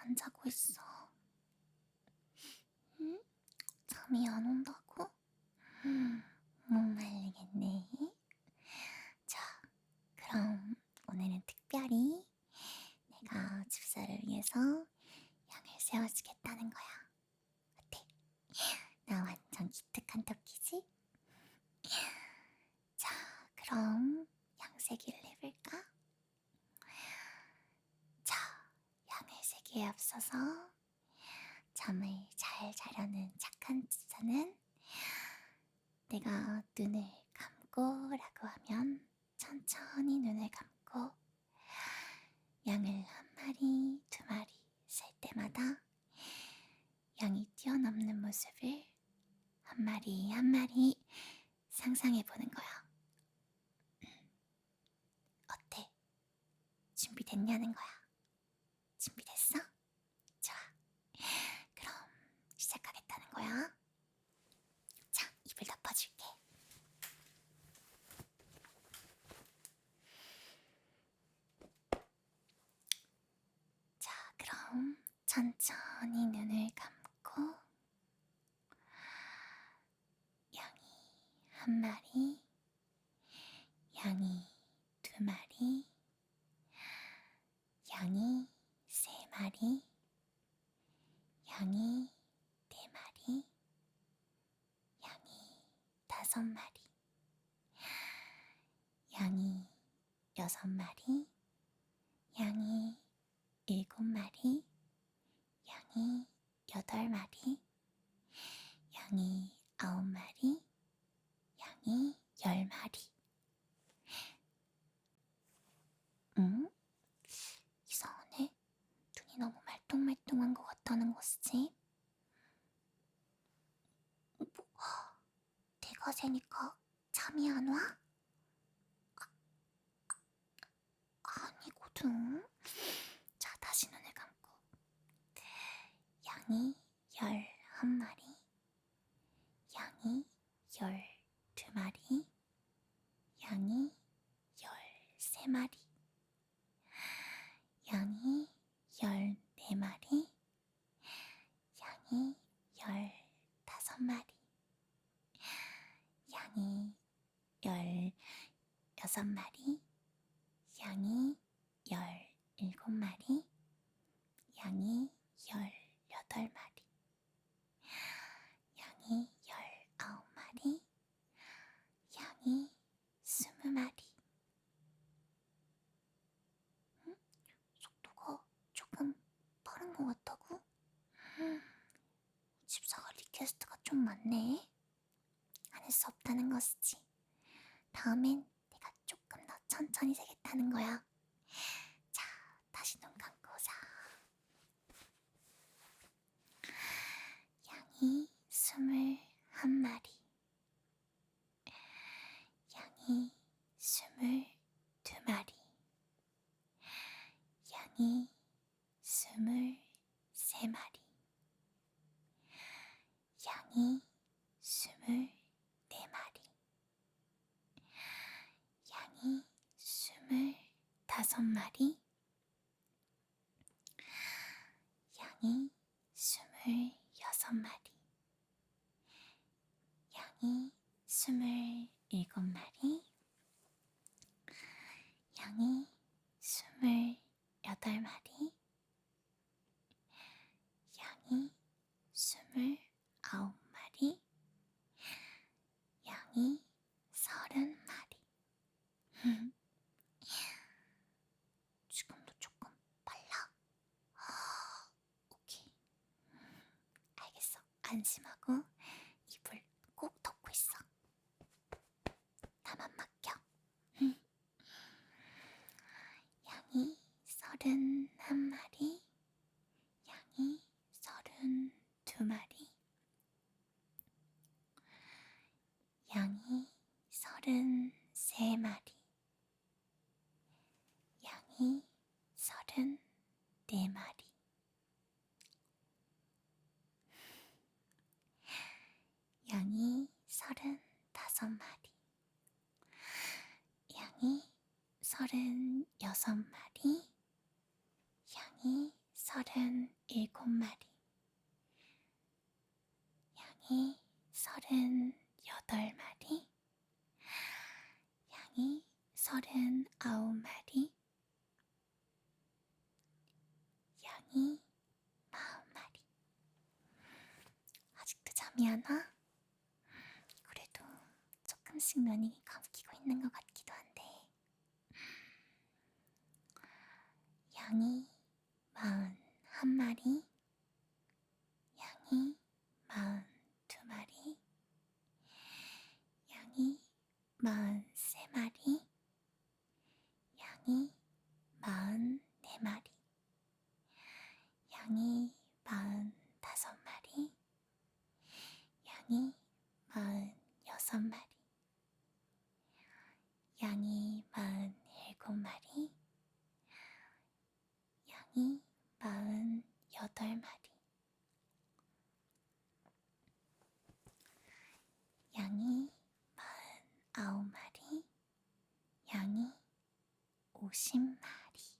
안 자고 있어? 응? 잠이 안 온다고? 음, 못 말리겠네. 자, 그럼 오늘은 특별히 내가 집사를 위해서 양을 세워주겠다는 거야. 어때? 나 완전 기특한 토끼지? 자, 그럼 양세기를 해볼까? 자, 양을 세기에 앞서서 잠을 잘 자려는 착한 집사는 내가 눈을 감고 라고 하면 천천히 눈을 감고 양을 한 마리, 두 마리 셀 때마다 양이 뛰어넘는 모습을 한 마리 한 마리 상상해 보는 거야. 어때? 준비됐냐는 거야. 준비됐어? 좋아. 그럼 시작하겠다는 거야. 자, 입을 덮어줄게. 자, 그럼 천천히 눈을 감고 양이 한 마리, 양이 두 마리, 양이 세 마리, 양이 네 마리, 양이 다섯 마리, 양이 여섯 마리, 양이 일곱 마리, 양이 여덟 마리, 양이 아홉 마리, 양이 열 마리. 응? 이상하네. 눈이 너무 말똥말똥한 것 같다는 것이지. 뭐, 내가 새니까 잠이 안 와? 아, 아니거든. 자, 다시 눈을 감고. 양이 열한 마리, 양이 열두 마리, 양이 열세 마리, 양이 열네 마리, 양이 열 다섯 마리, 양이 열 여섯 마리, 양이 열 일곱 마리, 양이 열 여덟 마리, 양이 열 아홉 마리, 양이 스무 마리. 응? 속도가 조금 빠른 것 같다고? 음, 집사가 리퀘스트가 좀 많네. 안 할 것이지. 다음엔 내가 조금 더 천천히 세겠다는 거야. 자, 다시 눈 감고 자. 양이 스물 한 마리. 양이 스물 두 마리. 양이 스물 세 마리. 양이 스물 네 마리. 양이 스물 다섯 마리. 양이 스물 여섯 마리. 양이 스물 일곱 마리. 양이 스물 여덟 마리. 양이 스물 아홉 마리. 양이 서른 마리. 지금도 조금 빨라. 오케이. 알겠어. 안심하고 입을 꼭 덮고 있어. 나만 맡겨. 양이 서른 한 마리, 양이 서른 두 마리, 양이 서른 세 마리, 양이 서른 네 마리, 양이 서른 다섯 마리, 양이 서른 여섯 마리, 양이 서른 서른일곱 마리, 양이 서른여덟 마리, 양이 서른아홉 마리, 양이 마흔 마리. 아직도 잠이 안 와? 그래도 조금씩 눈이 감기고 있는 것 같기도 한데. 양이 마흔 한 마리, 양이 마흔 두 마리, 양이 마흔 세 마리, 양이 마흔 네 마리, 양이 마흔 다섯 마리, 양이 마흔 여섯 마리, 양이 마흔 일곱 마리, 양이 마흔 여덟 마리, 양이 마흔 아홉 마리, 양이 오십 마리.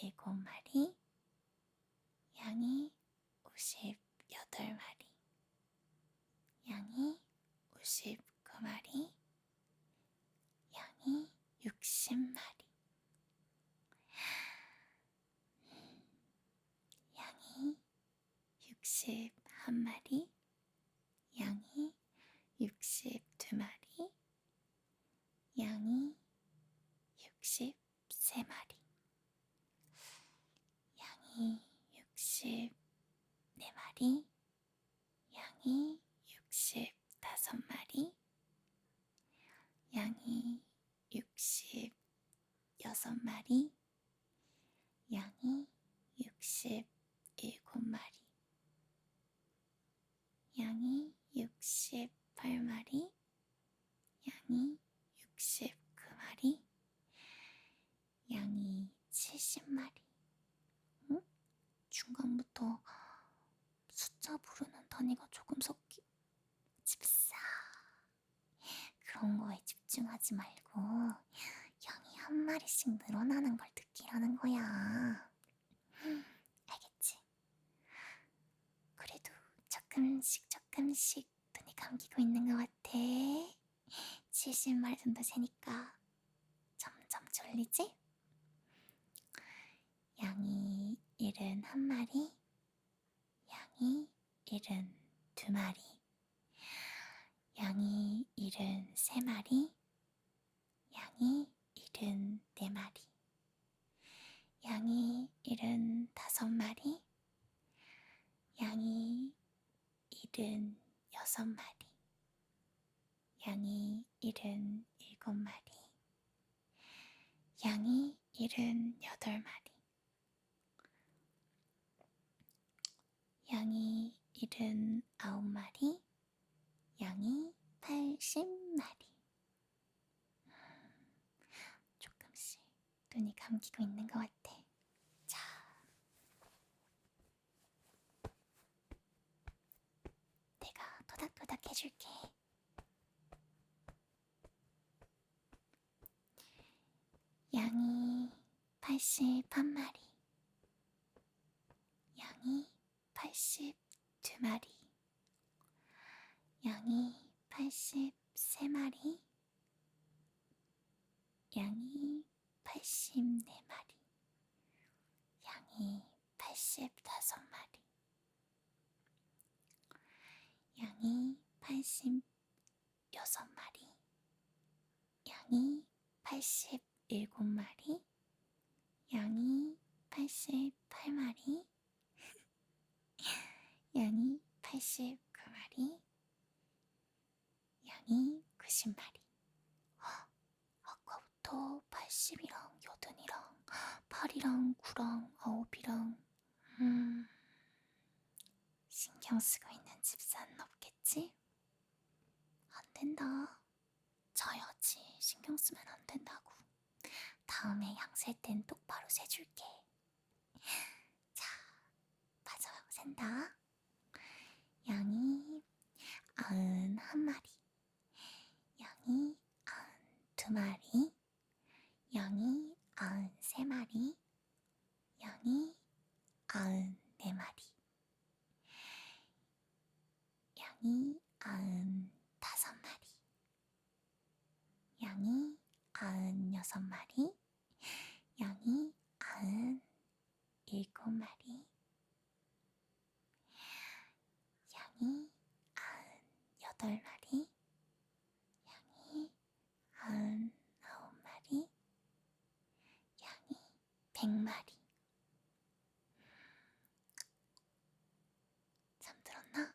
57마리, 양이 58마리, 양이 59마리, 양이 60마리, 양이 61마리, 양이 60마리. 그런 거에 집중하지 말고 양이 한 마리씩 늘어나는 걸 느끼라는 거야. 알겠지? 그래도 조금씩 조금씩 눈이 감기고 있는 것 같아. 70마리 정도 세니까 점점 졸리지? 양이 일흔 한 마리, 양이 일흔 두 마리, 양이 일흔 세 마리, 양이 일흔 네 마리, 양이 일흔 다섯 마리, 양이 일흔 여섯 마리, 양이 일흔 일곱 마리, 양이 일흔 여덟 마리, 양이 일흔 아홉 마리, 양이 팔십 마리. 조금씩 눈이 감기고 있는 것 같아. 자, 내가 토닥토닥 해줄게. 양이 팔십 한 마리, 83마리, 양이 84마리, 양이 85마리, 양이 86마리, 양이 87마리, 양이 88마리, 양이 88마리, 이 90마리. 아까부터 80이랑 80이랑 8이랑 9랑 9이랑 음... 신경 쓰고 있는 집사는 없겠지? 안 된다. 져야지. 신경 쓰면 안 된다고. 다음에 양셀 땐 똑바로 세줄게. 자, 마지막 센다. 양이 아흔 한 마리, 양이 아흔 두 마리, 양이 아흔 세 마리, 양이 아흔 네 마리, 양이 아흔 다섯 마리, 양이 아흔 여섯 마리, 양이 아흔 일곱 마리, 양이 아흔 여덟 마리, 양이 아흔 아홉 마리, 양이 백 마리. 잠들었나?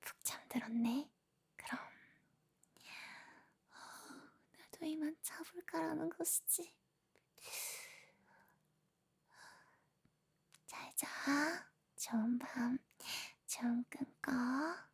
푹 잠들었네. 그럼 어, 이만 자볼까라는 것이지. 잘 자. 좋은 밤, 좋은 꿈 꿔.